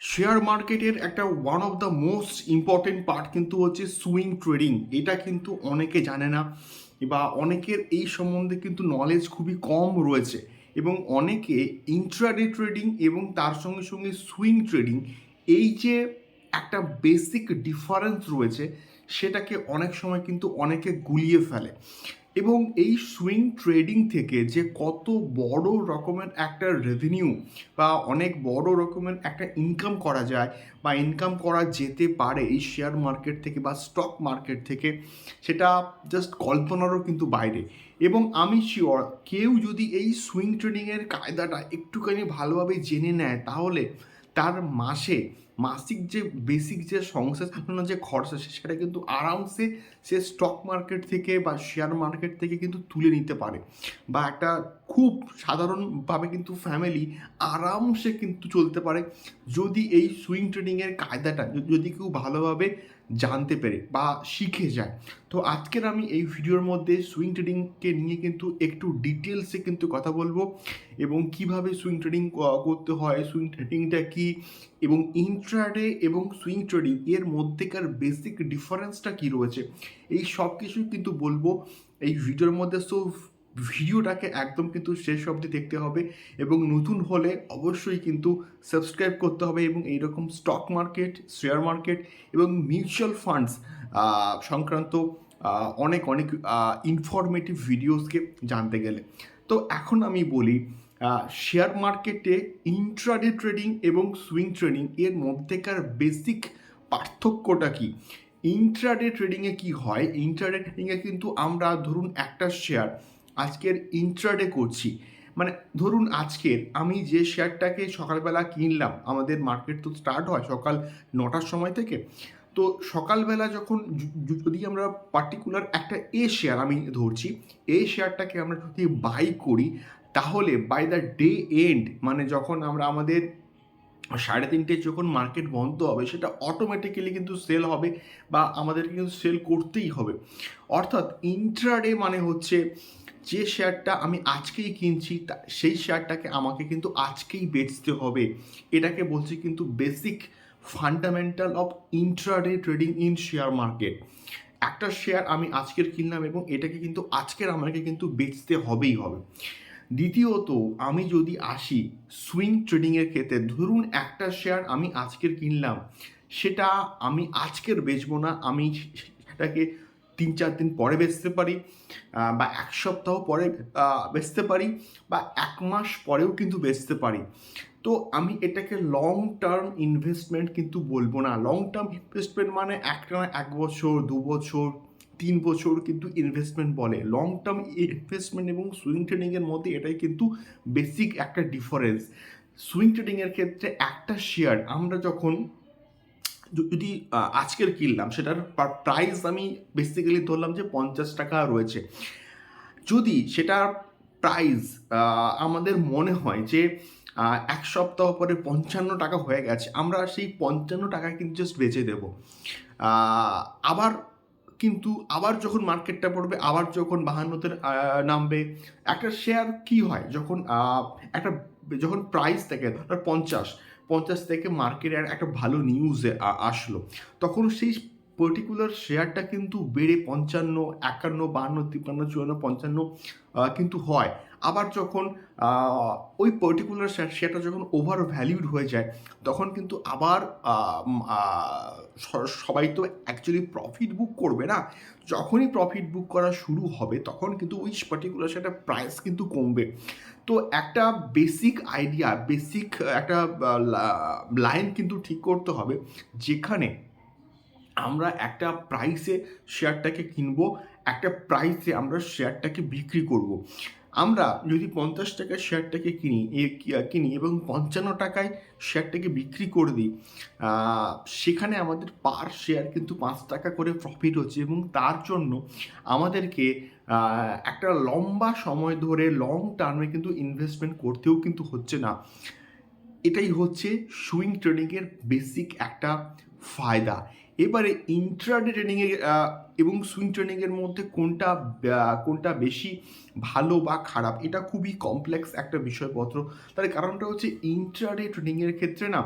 Share মার্কেটের একটা one of the most important part কিন্তু হচ্ছে সুইং ট্রেডিং এটা কিন্তু অনেকে জানে না বা অনেকের এই সম্বন্ধে কিন্তু নলেজ খুবই কম রয়েছে এবং অনেকে ইন্ট্রাডে ট্রেডিং এবং তার সঙ্গে সঙ্গে সুইং ট্রেডিং এই যে একটা বেসিক ডিফারেন্স রয়েছে, সেটাকে অনেক সময় কিন্তু অনেকে গুলিয়ে ফেলে। এবং এই সুইং ট্রেডিং থেকে যে কত বড় রকমের একটা রেভিনিউ বা অনেক বড় রকমের একটা ইনকাম করা যায় বা ইনকাম করা যেতে পারে এই শেয়ার মার্কেট থেকে বা স্টক মার্কেট থেকে, সেটা জাস্ট কল্পনারও কিন্তু বাইরে। এবং আমি শিওর কেউ যদি এই সুইং ট্রেডিংয়ের কায়দাটা একটুখানি ভালোভাবে জেনে নেয়, তাহলে তার মাসে মাসিক যে বেসিক যে সংসার চালানোর যে খরচা সেটা কিন্তু আরামসে সে স্টক মার্কেট থেকে বা শেয়ার মার্কেট থেকে কিন্তু তুলে নিতে পারে। বা একটা খুব সাধারণভাবে কিন্তু ফ্যামিলি আরামসে কিন্তু চলতে পারে। যদি এই সুইং ট্রেডিংয়ের কায়দাটা যদি কেউ ভালোভাবে জানতে পেরে বা শিখে যায়। তো আজকের আমি এই ভিডিওর মধ্যে সুইং ট্রেডিংকে নিয়ে কিন্তু একটু ডিটেলসে কিন্তু কথা বলব এবং কীভাবে সুইং ট্রেডিং করতে হয় সুইং ট্রেডিংটা কি এবং ইন্ট্রাডে এবং সুইং ট্রেডিং এর মধ্যেকার বেসিক ডিফারেন্সটা কি রয়েছে? এই সব কিছুই কিন্তু বলব। এই ভিডিওর মধ্যে সো ভিডিওটাকে একদম কিন্তু শেষ অবধি দেখতে হবে এবং নতুন হলে অবশ্যই কিন্তু সাবস্ক্রাইব করতে হবে এবং এইরকম স্টক মার্কেট শেয়ার মার্কেট এবং মিউচুয়াল ফান্ডস সংক্রান্ত অনেক অনেক ইনফরমেটিভ ভিডিওসকে জানতে গেলে। তো এখন আমি বলি শেয়ার মার্কেটে ইন্ট্রাডে ট্রেডিং এবং সুইং ট্রেডিং এর মধ্যেকার বেসিক পার্থক্যটা কি? ইন্ট্রাডে ট্রেডিংয়ে কি হয়? ইন্ট্রাডে ট্রেডিংয়ে কিন্তু আমরা ধরুন একটা শেয়ার আজকের ইন্ট্রাডে করছি। মানে ধরুন আজকের আমি যে শেয়ারটাকে সকালবেলা কিনলাম, আমাদের মার্কেট তো স্টার্ট হয় সকাল নটার সময় থেকে। তো সকালবেলা যখন যদি আমরা পার্টিকুলার একটা এ শেয়ার আমি ধরছি এই শেয়ারটাকে আমরা যদি বাই করি তাহলে বাই দ্য ডে এন্ড মানে যখন আমরা আমাদের সাড়ে তিনটে যখন মার্কেট বন্ধ হবে, সেটা অটোমেটিক্যালি কিন্তু সেল হবে বা আমাদেরকে কিন্তু সেল করতেই হবে। অর্থাৎ ইন্ট্রাডে মানে হচ্ছে যে শেয়ারটা আমি আজকেই কিনছি সেই শেয়ারটাকে আমাকে কিন্তু আজকেই বেচতে হবে। এটাকে বলছি কিন্তু basic fundamental of intraday trading in share market একটা শেয়ার আমি আজকের কিনলাম এবং এটাকে কিন্তু আজকের আমাকে কিন্তু বেচতে হবেই হবে। দ্বিতীয়ত, আমি যদি আসি সুইং ট্রেডিংয়ের ক্ষেত্রে, ধরুন একটা শেয়ার আমি আজকের কিনলাম, সেটা আমি আজকের বেচবো না, আমি সেটাকে তিন চার দিন পরে বেচতে পারি বা এক সপ্তাহ পরে বেচতে পারি, বা এক মাস পরেও কিন্তু বেচতে পারি। তো আমি এটাকে লং টার্ম ইনভেস্টমেন্ট কিন্তু বলব না। লং টার্ম ইনভেস্টমেন্ট মানে একটা না, এক বছর, দু বছর তিন বছর কিন্তু ইনভেস্টমেন্ট বলে। লং টার্ম ইনভেস্টমেন্ট এবং সুইং ট্রেডিংয়ের মধ্যে এটাই কিন্তু বেসিক একটা ডিফারেন্স সুইং ট্রেডিংয়ের ক্ষেত্রে একটা শেয়ার আমরা যখন যদি আজকের কিনলাম, সেটার প্রাইস আমি বেসিক্যালি ধরলাম যে পঞ্চাশ টাকা রয়েছে। যদি সেটার প্রাইস আমাদের মনে হয় যে এক সপ্তাহ পরে পঞ্চান্ন টাকা হয়ে গেছে, আমরা সেই পঞ্চান্ন টাকা কিন্তু জাস্ট বেচে দেব। আবার কিন্তু আবার যখন মার্কেটটা পড়বে, আবার যখন বাহান্নতে নামবে, একটা শেয়ার কি হয়? যখন একটা, যখন প্রাইস থাকে, ধর পঞ্চাশ পঞ্চাশ থেকে মার্কেটে একটা ভালো নিউজ আসলো, তখন সেই পার্টিকুলার শেয়ারটা কিন্তু বেড়ে পঞ্চান্ন, একান্ন, বাহান্ন, তিপ্পান্ন, চুয়ান্ন, পঞ্চান্ন কিন্তু হয়। আবার যখন ওই পার্টিকুলার শেয়ারটা যখন ওভার ভ্যালিউড হয়ে যায়, তখন কিন্তু আবার সবাই তো অ্যাকচুয়ালি প্রফিট বুক করবে না যখনই প্রফিট বুক করা শুরু হবে, তখন কিন্তু ওই পার্টিকুলার সেটা প্রাইস কিন্তু কমবে তো একটা বেসিক আইডিয়া বেসিক একটা লাইন কিন্তু ঠিক করতে হবে, যেখানে আমরা একটা প্রাইসে শেয়ারটাকে কিনবো, একটা প্রাইসে আমরা শেয়ারটাকে বিক্রি করব। আমরা যদি পঞ্চাশ টাকার শেয়ারটাকে কিনি কিনি এবং পঞ্চান্ন টাকায় শেয়ারটাকে বিক্রি করে দিই সেখানে আমাদের পার শেয়ার কিন্তু পাঁচ টাকা করে প্রফিট হচ্ছে এবং তার জন্য আমাদেরকে একটা লম্বা সময় ধরে লং টার্মে কিন্তু ইনভেস্টমেন্ট করতেও কিন্তু হচ্ছে না। এটাই হচ্ছে সুইং ট্রেডিংয়ের বেসিক একটা ফায়দা। এবারে ইন্ট্রাডে ট্রেডিংয়ের এবং সুইং ট্রেডিংয়ের মধ্যে কোনটা কোনটা বেশি ভালো বা খারাপ, এটা খুবই কমপ্লেক্স একটা বিষয়পত্র। তার কারণটা হচ্ছে ইন্ট্রাডে ট্রেডিংয়ের ক্ষেত্রে না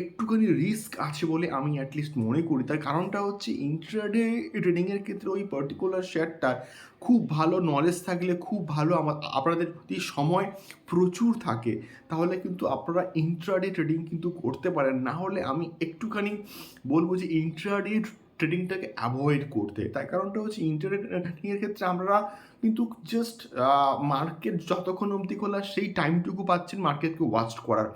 একটুখানি রিস্ক আছে বলে আমি অ্যাটলিস্ট মনে করি। তার কারণটা হচ্ছে ইন্ট্রাডে ট্রেডিংয়ের ক্ষেত্রে ওই পার্টিকুলার শেয়ারটার খুব ভালো নলেজ থাকলে খুব ভালো আমার আপনাদের যদি সময় প্রচুর থাকে। তাহলে কিন্তু আপনারা ইন্ট্রাডে ট্রেডিং কিন্তু করতে পারেন। না হলে আমি একটুখানি বলব যে ইন্ট্রাডে ট্রেডিংটাকে অ্যাভয়েড করতে। তার কারণটা হচ্ছে ইন্টারনেট ট্রেডিংয়ের ক্ষেত্রে আমরা কিন্তু জাস্ট মার্কেট যতক্ষণ অবধি খোলা সেই টাইমটুকু পাচ্ছেন মার্কেটকে ওয়াচ করার।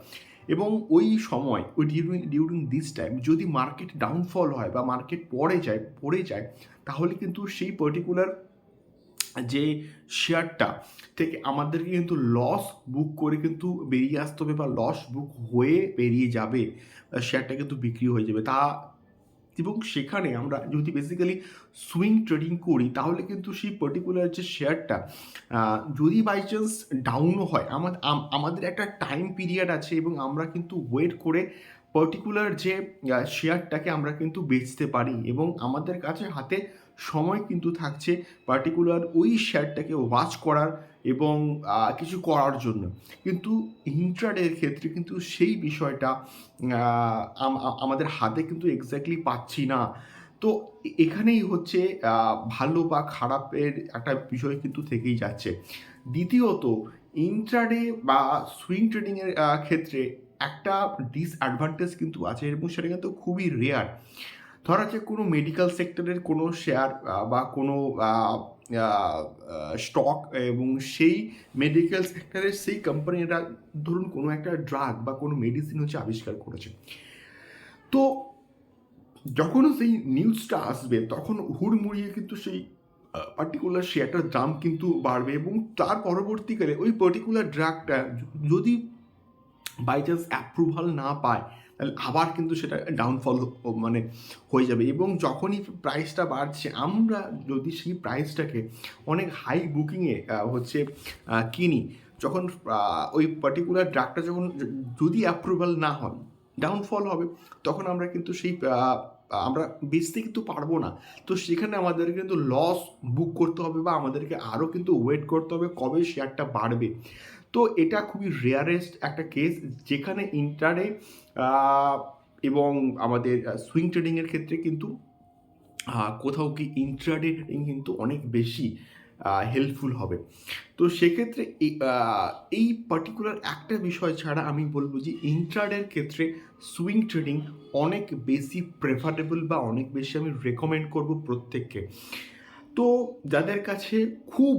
এবং ওই সময়, ওই ডিউরিং ডিউরিং দিস টাইম যদি মার্কেট ডাউনফল হয় বা মার্কেট পড়ে যায় পড়ে যায়, তাহলে কিন্তু সেই পার্টিকুলার যে শেয়ারটা থেকে আমাদেরকে কিন্তু লস বুক করে কিন্তু বেরিয়ে আসতে হবে বা লস বুক হয়ে বেরিয়ে যাবে শেয়ারটা কিন্তু বিক্রি হয়ে যাবে। তা, এবং সেখানে আমরা যদি বেসিক্যালি সুইং ট্রেডিং করি, তাহলে কিন্তু সেই পার্টিকুলার যে শেয়ারটা যদি বাই চান্স ডাউনও হয় আমাদের আমাদের একটা টাইম পিরিয়ড আছে এবং আমরা কিন্তু ওয়েট করে পার্টিকুলার যে শেয়ারটাকে আমরা কিন্তু বেচতে পারি এবং আমাদের কাছে হাতে সময় কিন্তু থাকছে পার্টিকুলার ওই শেয়ারটাকে ওয়াচ করার এবং কিছু করার জন্য। কিন্তু ইন্ট্রাডের ক্ষেত্রে কিন্তু সেই বিষয়টা আমাদের হাতে কিন্তু এক্স্যাক্টলি পাচ্ছি না। তো এখানেই হচ্ছে ভালো বা খারাপের একটা বিষয় কিন্তু থেকেই যাচ্ছে। দ্বিতীয়ত ইন্ট্রাডে বা সুইং ট্রেডিংয়ের ক্ষেত্রে একটা ডিসঅ্যাডভান্টেজ কিন্তু আছে এবং সেটা কিন্তু খুবই রেয়ার ধরা যাক কোনো মেডিকেল সেক্টরের কোনো শেয়ার বা কোনো স্টক এবং সেই মেডিকেল সেক্টরের সেই কোম্পানিরা ধরুন কোনো একটা ড্রাগ বা কোনো মেডিসিন হচ্ছে আবিষ্কার করেছে। তো যখন সেই নিউজটা আসবে, তখন হুড়মুড়িয়ে কিন্তু সেই পার্টিকুলার শেয়ারটার দাম কিন্তু বাড়বে এবং তার পরবর্তীকালে ওই পার্টিকুলার ড্রাগটা যদি বাই চান্স অ্যাপ্রুভাল না পায় তাহলে আবার কিন্তু সেটা ডাউনফল মানে হয়ে যাবে। এবং যখনই প্রাইসটা বাড়ছে, আমরা যদি সেই প্রাইসটাকে অনেক হাই বুকিংয়ে হচ্ছে কিনি, যখন ওই পার্টিকুলার ড্রাগটা যখন, যদি অ্যাপ্রুভাল না হয় ডাউনফল হবে, তখন আমরা কিন্তু সেই আমরা বেচতে কিন্তু পারব না। তো সেখানে আমাদেরকে কিন্তু লস বুক করতে হবে বা আমাদেরকে আরও কিন্তু ওয়েট করতে হবে কবে শেয়ারটা বাড়বে। তো এটা খুবই রেয়ারেস্ট একটা কেস যেখানে ইন্টারে এবং আমাদের সুইং ট্রেডিংয়ের ক্ষেত্রে কিন্তু কোথাও কি ইন্ট্রাডে ট্রেডিং কিন্তু অনেক বেশি হেল্পফুল হবে। তো সেক্ষেত্রে এই পার্টিকুলার একটা বিষয় ছাড়া আমি বলব যে ইন্ট্রাডের ক্ষেত্রে সুইং ট্রেডিং অনেক বেশি প্রেফারেবল বা অনেক বেশি আমি রেকমেন্ড করব প্রত্যেককে। তো যাদের কাছে খুব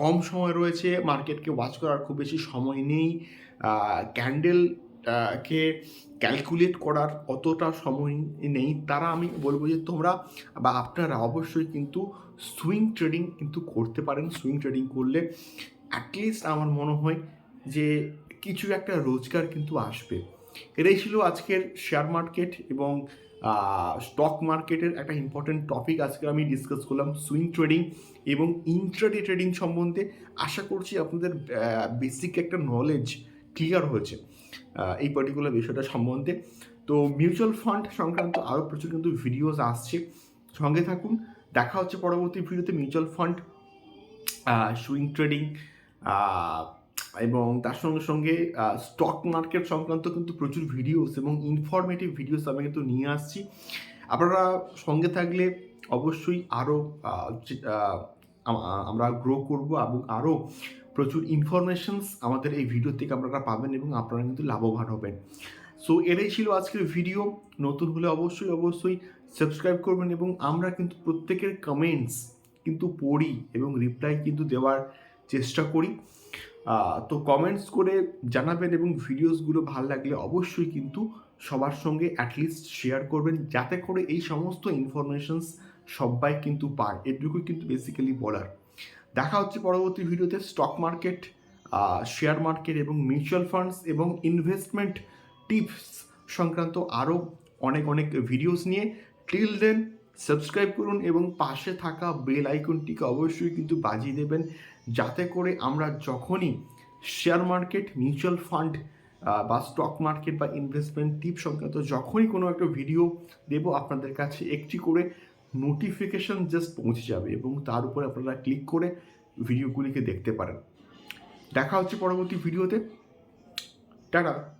কম সময় রয়েছে, মার্কেটকে ওয়াচ করার খুব বেশি সময় নেই ক্যান্ডেল কে ক্যালকুলেট করার অতটা সময় নেই, তারা আমি বলব যে তোমরা বা আপনারা অবশ্যই কিন্তু সুইং ট্রেডিং কিন্তু করতে পারেন। সুইং ট্রেডিং করলে অ্যাটলিস্ট আমার মনে হয় যে কিছু একটা রোজগার কিন্তু আসবে। এটাই ছিল আজকের শেয়ার মার্কেট এবং স্টক মার্কেটের একটা ইম্পর্টেন্ট টপিক আজকে আমি ডিসকাস করলাম সুইং ট্রেডিং এবং ইন্ট্রাডে ট্রেডিং সম্বন্ধে। আশা করছি আপনাদের বেসিক একটা নলেজ ক্লিয়ার হয়েছে এই পার্টিকুলার বিষয়টা সম্বন্ধে। তো মিউচুয়াল ফান্ড সংক্রান্ত আরও প্রচুর কিন্তু ভিডিওস আসছে। সঙ্গে থাকুন, দেখা হচ্ছে পরবর্তী ভিডিওতে মিউচুয়াল ফান্ড সুইং ট্রেডিং এবং তার সঙ্গে সঙ্গে স্টক মার্কেট সংক্রান্ত কিন্তু প্রচুর ভিডিওস এবং ইনফরমেটিভ ভিডিওস আমি কিন্তু নিয়ে আসছি। আপনারা সঙ্গে থাকলে অবশ্যই আরও আমরা গ্রো করব এবং আরও প্রচুর ইনফরমেশনস আমাদের এই ভিডিও থেকে আপনারা পাবেন এবং আপনারা কিন্তু লাভবান হবেন। সো এটাই ছিল আজকের ভিডিও নতুন হলে অবশ্যই অবশ্যই সাবস্ক্রাইব করবেন এবং আমরা কিন্তু প্রত্যেকের কমেন্টস কিন্তু পড়ি এবং রিপ্লাই কিন্তু দেওয়ার চেষ্টা করি। তো কমেন্টস করে জানাবেন এবং ভিডিওসগুলো ভালো লাগলে অবশ্যই কিন্তু সবার সঙ্গে অ্যাটলিস্ট শেয়ার করবেন, যাতে করে এই সমস্ত ইনফরমেশনস সবাই কিন্তু পায়। এটুকুই কিন্তু বেসিক্যালি বলার। দেখা হচ্ছে পরবর্তী ভিডিওতে স্টক মার্কেট শেয়ার মার্কেট এবং মিউচুয়াল ফান্ডস এবং ইনভেস্টমেন্ট টিপস সংক্রান্ত আরও অনেক অনেক ভিডিওস নিয়ে। টিল দেন সাবস্ক্রাইব করুন এবং পাশে থাকা বেল আইকনটিকে অবশ্যই কিন্তু বাজিয়ে দেবেন যাতে করে আমরা যখনই শেয়ার মার্কেট, মিউচুয়াল ফান্ড বা স্টক মার্কেট বা ইনভেস্টমেন্ট টিপ সংক্রান্ত যখনই কোনো একটা ভিডিও দেবো, আপনাদের কাছে একটি করে নোটিফিকেশন জাস্ট পৌঁছে যাবে এবং তার উপরে আপনারা ক্লিক করে ভিডিওগুলিকে দেখতে পারেন। দেখা হচ্ছে পরবর্তী ভিডিওতে। টাটা।